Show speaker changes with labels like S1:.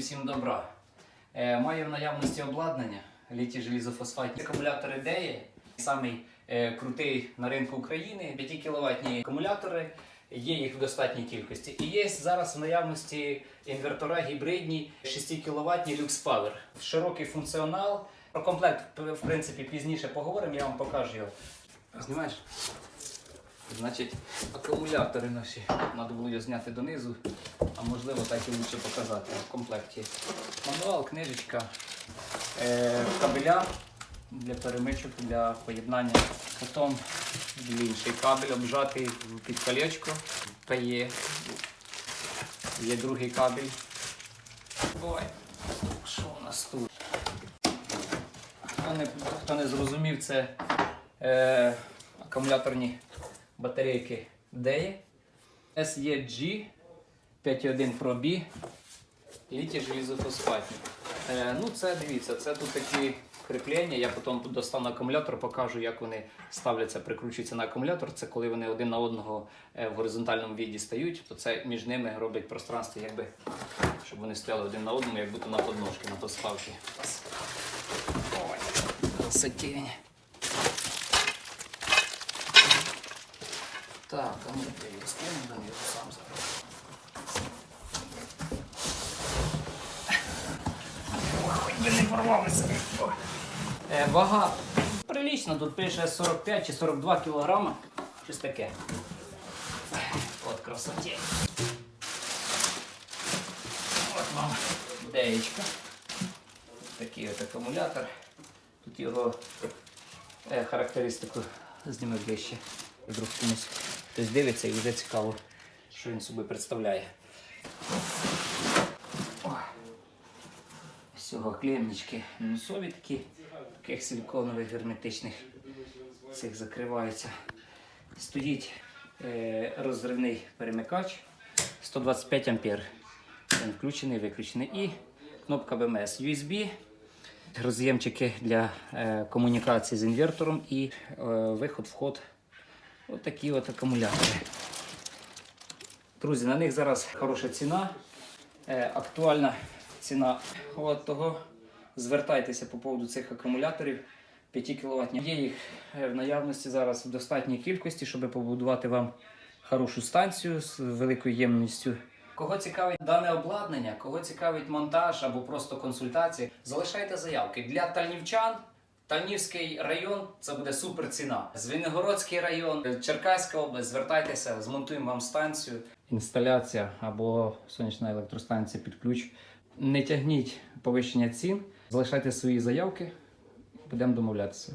S1: Всім добра. Е, маю в наявності обладнання літі желізофосфатні акумулятори DEA. Самий е, крутий на ринку України. 5 кВт акумулятори. Є їх в достатній кількості. І є зараз в наявності інвертора гібридні 6 кВт Lux Power. Широкий функціонал. Про комплект, в принципі, пізніше поговоримо, я вам покажу його. Знімаєш? Значить, акумулятори наші. Треба було його зняти донизу, а можливо так і лучше показати в комплекті. Мануал, книжечка, е, кабеля для перемичок, для поєднання. Потім інший кабель обжатий під колечко. Та є. Другий кабель. Ой, що у нас тут? Хто не, хто не зрозумів, це е, акумуляторні батарейки DEA, SEG 5.1 Pro B, літі желізофосфатні. Е, ну це дивіться, це тут такі кріплення. Я потім достану акумулятор, покажу, як вони ставляться, прикручуються на акумулятор. Це коли вони один на одного е, в горизонтальному віді стають, то це між ними робить пространство, якби, щоб вони стояли один на одному, як будто на подножки, на поставки. Ой, красотень. Так, а ну я дам я сам зараз. Порвалися. Е, вага прилічна, тут пише 45 чи 42 кілограма. Щось таке. От красоті. От вам деєчка. Такий от акумулятор. Тут його е, характеристику зніме ближче. Вдруг комусь хтось дивиться і вже цікаво, що він собі представляє. З цього клемнички мінусові таких силіконових герметичних цих закриваються. Стоїть е, розривний перемикач 125 ампер. Він включений, виключений. І кнопка BMS USB, роз'ємчики для е, комунікації з інвертором і е, виход-вход. Ось такі от акумулятори. Друзі, на них зараз хороша ціна. Е, актуальна ціна от того. Звертайтеся по поводу цих акумуляторів 5 кВт. Є їх е, в наявності зараз в достатній кількості, щоб побудувати вам хорошу станцію з великою ємністю. Кого цікавить дане обладнання, кого цікавить монтаж або просто консультація, залишайте заявки для тальнівчан. Тальнівський район це буде супер ціна. Звенигородський район, Черкаська область, звертайтеся, змонтуємо вам станцію. Інсталяція або сонячна електростанція під ключ. Не тягніть повищення цін, залишайте свої заявки, будемо домовлятися.